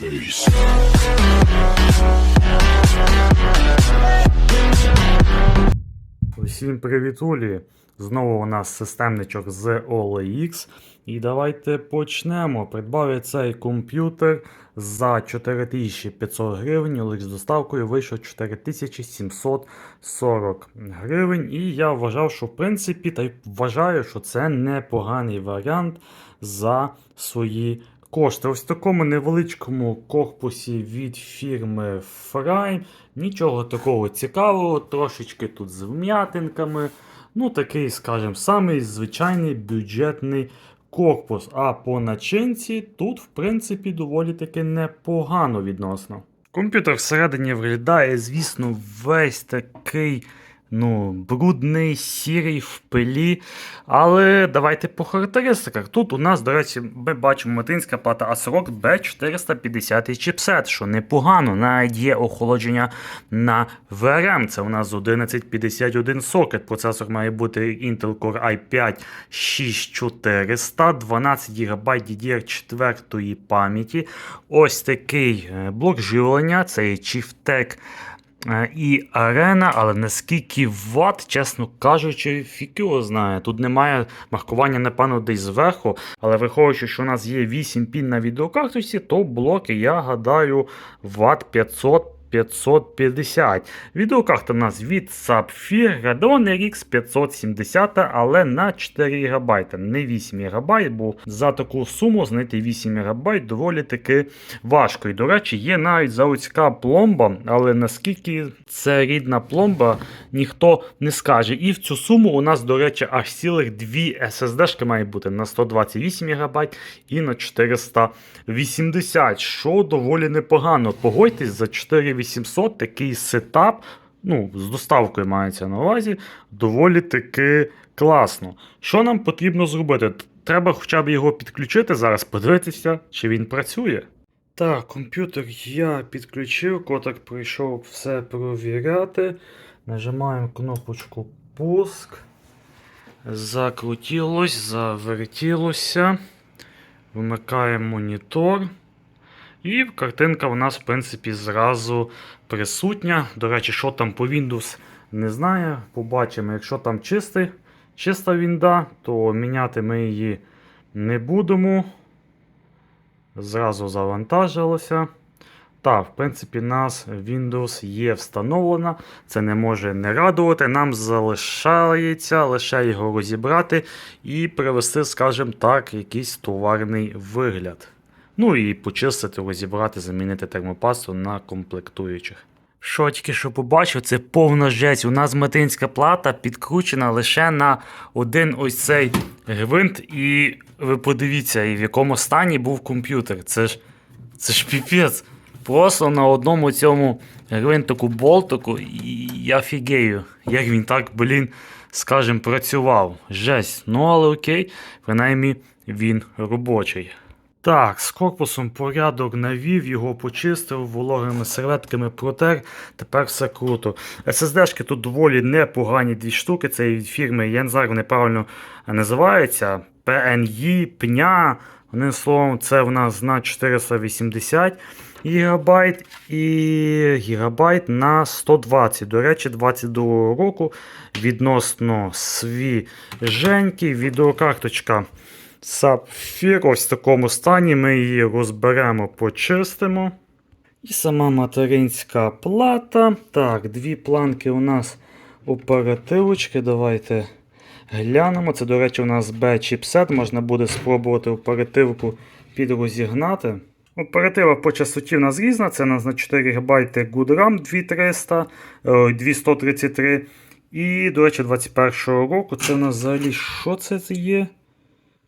face. Всім привітулі! Знову у нас системничок з OLX. І давайте почнемо. Придбав я цей комп'ютер за 4500 гривень, OLX з доставкою вийшов 4740 гривень. І я вважав, що в принципі, та й вважаю, що це непоганий варіант за свої кошти. Ось в такому невеличкому корпусі від фірми Frame. Нічого такого цікавого, трошечки тут з вм'ятинками. Ну, такий, скажімо, самий звичайний бюджетний корпус. А по начинці тут, в принципі, доволі таки непогано відносно. Комп'ютер всередині виглядає, звісно, весь такий. Ну, брудний, сірий в пилі. Але давайте по характеристиках. Тут у нас, до речі, ми бачимо материнська плата ASRock B450 чіпсет, що непогано. Навіть є охолодження на VRM. Це у нас 1151 сокет. Процесор має бути Intel Core i5 6400, 12 ГБ DDR4 пам'яті. Ось такий е, блок живлення, це є і арена, але наскільки ват, чесно кажучи, фік його знає. Тут немає маркування, напевно, десь зверху. Але враховуючи, що у нас є 8 пін на відеокарточці, то блоки, я гадаю, ват 500. 550. Відеокарта у нас від Sapphire Radeon RX 570, але на 4 ГБ, не 8 ГБ, бо за таку суму знайти 8 ГБ доволі таки важко. І, до речі, є навіть заводська пломба, але наскільки це рідна пломба, ніхто не скаже. І в цю суму у нас, до речі, аж цілих дві SSD-шки має бути на 128 ГБ і на 480, що доволі непогано. Погодьтесь, за 4800 такий сетап, ну, з доставкою мається на увазі, доволі таки класно. Що нам потрібно зробити? Треба хоча б його підключити зараз, подивитися, чи він працює. Так, комп'ютер я підключив, котик прийшов все провіряти. Нажимаємо кнопочку пуск. Закрутилось, завертілося. Вмикаємо монітор. І картинка у нас, в принципі, зразу присутня. До речі, що там по Windows не знаю. Побачимо, якщо там чистий, чиста вінда, то міняти ми її не будемо. Зразу завантажилося. Так, в принципі, нас Windows є встановлена. Це не може не радувати. Нам залишається лише його розібрати і привести, скажімо так, якийсь товарний вигляд. Ну і почистити, розібрати, замінити термопасту на комплектуючих. Що тільки що побачив, це повна жесть. У нас материнська плата підкручена лише на один ось цей гвинт. І ви подивіться, і в якому стані був комп'ютер. Це ж це ж піпець. Просто на одному цьому гвинтику болтику і я фігею. Як він так, блін, скажем, працював. Жесть. Ну але окей, принаймні він робочий. Так, з корпусом порядок навів, його почистив, вологими серветками протер. Тепер все круто. SSD-шки тут доволі непогані дві штуки. Це від фірми, я не знаю, вони правильно називаються. PNI, пня. Одним словом, це в нас на 480 ГБ і гігабайт на 120. До речі, 22 року відносно свіженький. Відеокарточка Sapphire ось в такому стані. Ми її розберемо, почистимо. І сама материнська плата. Так, дві планки у нас оперативочки. Давайте глянемо. Це, до речі, у нас B-чіпсет. Можна буде спробувати оперативку підрозігнати. Оператива по частоті в нас різна. Це у нас на 4 ГБ Good RAM 2300, е, 233. І, до речі, 21 року це у нас взагалі що це є?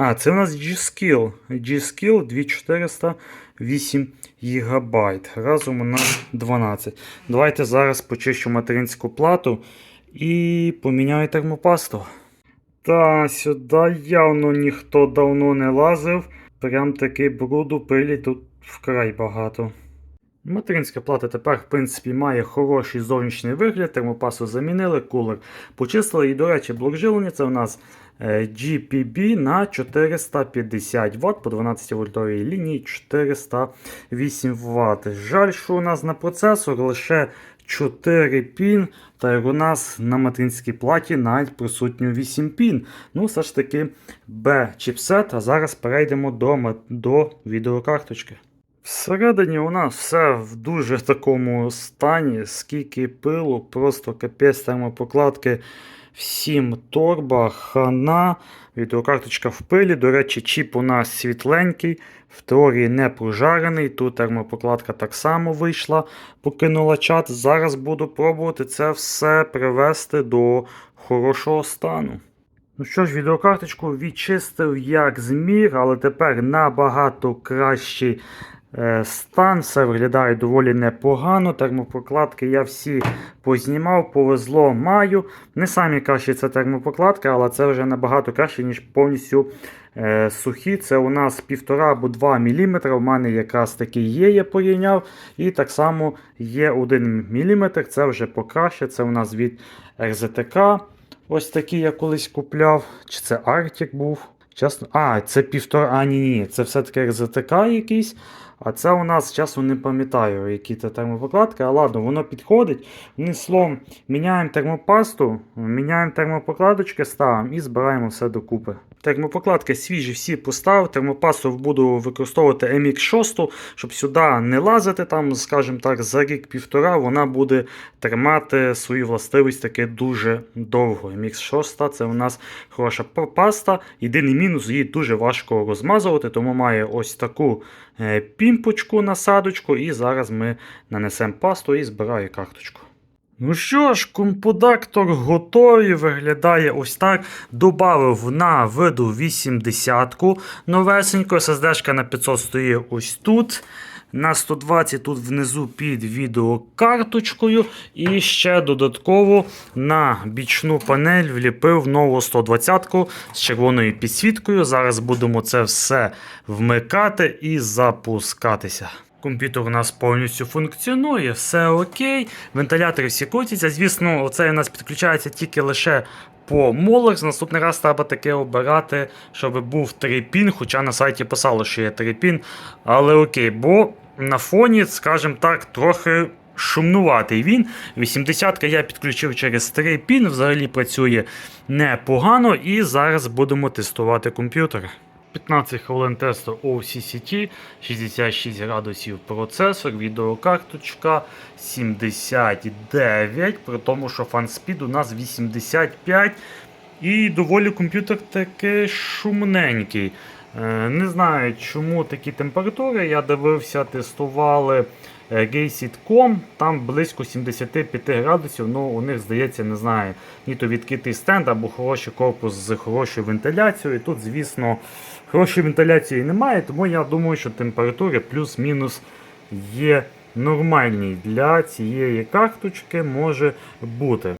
А, це у нас G-Skill. G-Skill 2408 ГБ. Разом на 12. Давайте зараз почищу материнську плату і поміняю термопасту. Та сюди явно ніхто давно не лазив. Прям таки бруду пилі тут вкрай багато. Материнська плата тепер, в принципі, має хороший зовнішній вигляд, термопасу замінили, кулер почистили. І, до речі, блок живлення це у нас е, GPB на 450 Вт по 12 вольтовій лінії 408 Вт. Жаль, що у нас на процесор лише 4 пін, та як у нас на материнській платі навіть присутньо 8 пін. Ну, все ж таки B-чіпсет, а зараз перейдемо до, до відеокарточки. Всередині у нас все в дуже такому стані, скільки пилу, просто капець термопокладки, всім торба, хана, відеокарточка в пилі. До речі, чіп у нас світленький, в теорії не прожарений. Тут термопокладка так само вийшла, покинула чат. Зараз буду пробувати це все привести до хорошого стану. Ну що ж, відеокарточку відчистив як зміг, але тепер набагато кращий стан. Все виглядає доволі непогано. Термопокладки я всі познімав, повезло маю. Не самі кращі це термопокладки, але це вже набагато краще, ніж повністю е, сухі. Це у нас 1,5 або 2 мм. У мене якраз таки є, я порівняв. І так само є 1 мм. Це вже покраще. Це у нас від РЗТК. Ось такий я колись купляв. Чи це Arctic був? Чесно. А, це півтора. А, ні, ні, це все-таки РЗТК якийсь. А це у нас часу не пам'ятаю, які це термопокладки. А ладно, воно підходить. Одним словом, міняємо термопасту, міняємо термопокладочки, ставимо і збираємо все докупи. Термопокладки свіжі всі поставив. Термопасту буду використовувати MX6, щоб сюди не лазити, там, скажімо так, за рік-півтора вона буде тримати свої властивості таки дуже довго. MX6 це у нас хороша паста. Єдиний мінус, її дуже важко розмазувати, тому має ось таку пімпочку насадочку. І зараз ми нанесемо пасту і збираю карточку. Ну що ж, компудактор готовий, виглядає ось так. Добавив на виду 80-ку новесенько, SSD на 500 стоїть ось тут. На 120 тут внизу під відеокарточкою. І ще додатково на бічну панель вліпив нову 120-ку з червоною підсвіткою. Зараз будемо це все вмикати і запускатися. Комп'ютер у нас повністю функціонує, все окей. Вентилятори всі крутяться. Звісно, оцей у нас підключається тільки лише по Molex. Наступний раз треба таке обирати, щоб був 3 пін, хоча на сайті писало, що є 3 пін. Але окей, бо на фоні, скажімо так, трохи. Шумнуватий він. 80-ка я підключив через 3 пін, взагалі працює непогано. І зараз будемо тестувати комп'ютер. 15 хвилин тесту OCCT, 66 градусів процесор, відеокарточка 79, при тому, що фанспід у нас 85. І доволі комп'ютер таки шумненький. Е, Не знаю, чому такі температури. Я дивився, тестували е, Gaysit.com, там близько 75 градусів. Ну, у них здається, не знаю, ні то відкритий стенд або хороший корпус з хорошою вентиляцією. І тут, звісно, хорошої вентиляції немає, тому я думаю, що температури плюс-мінус є нормальні для цієї карточки може бути.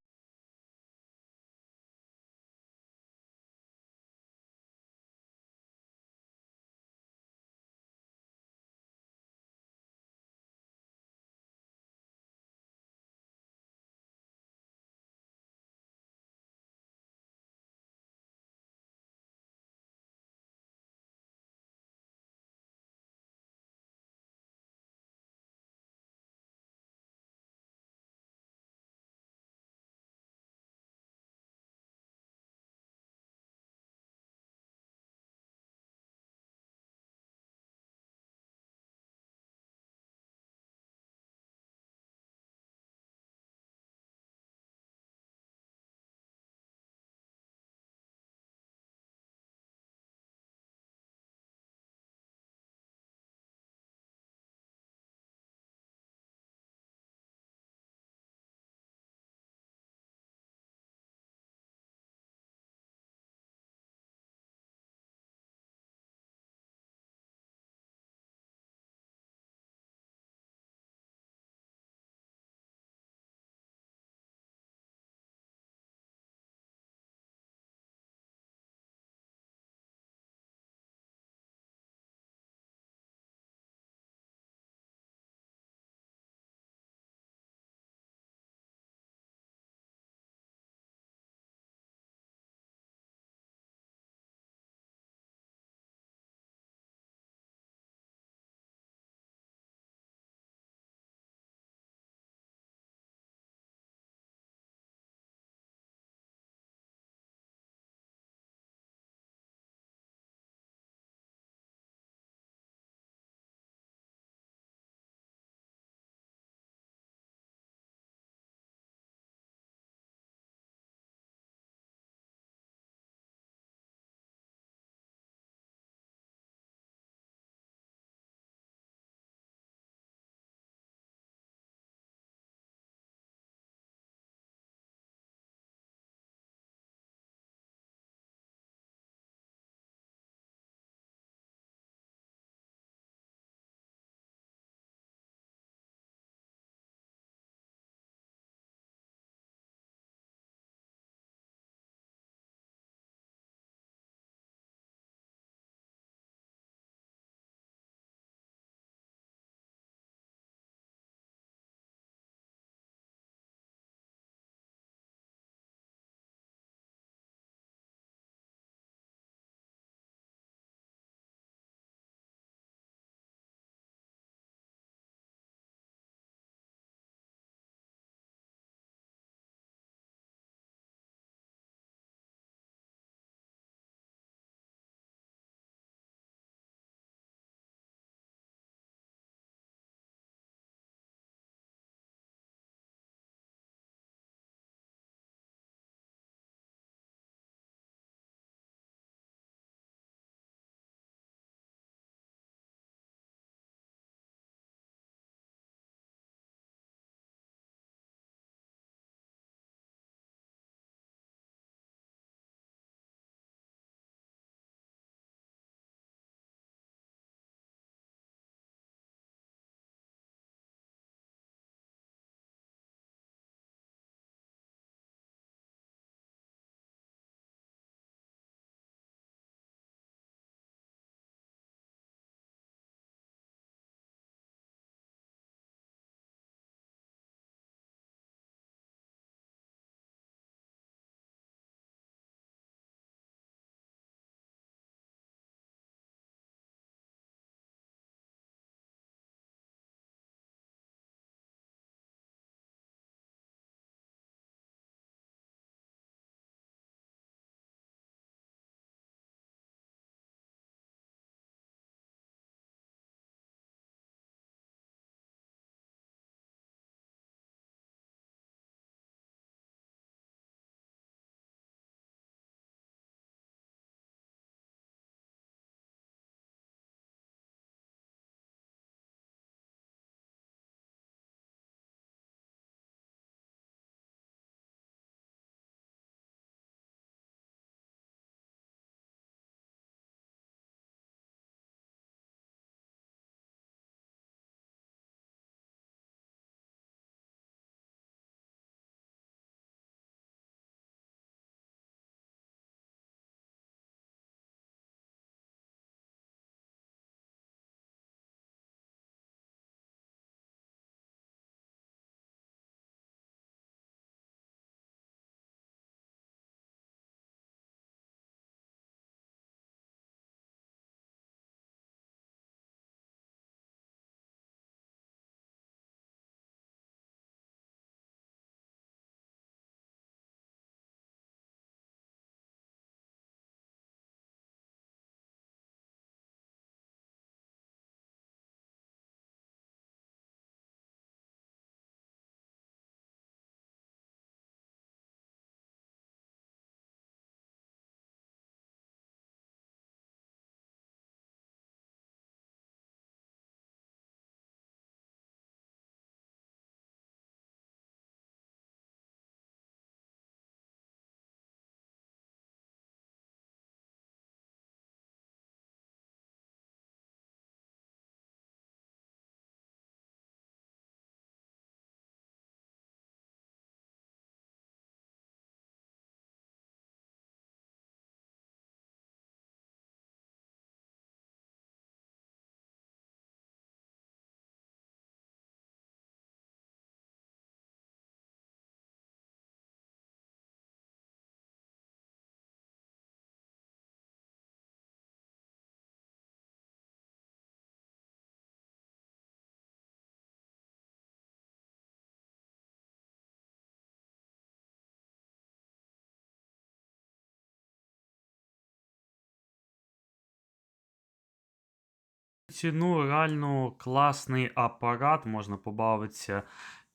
Ціну реально класний апарат, можна побавитися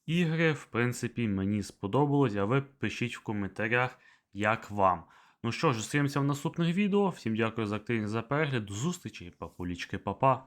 ігри. В принципі, мені сподобалось, а ви пишіть в коментарях, як вам. Ну що ж, зустрінемося в наступних відео. Всім дякую за активність за перегляд. До зустрічі, папулічки, папа.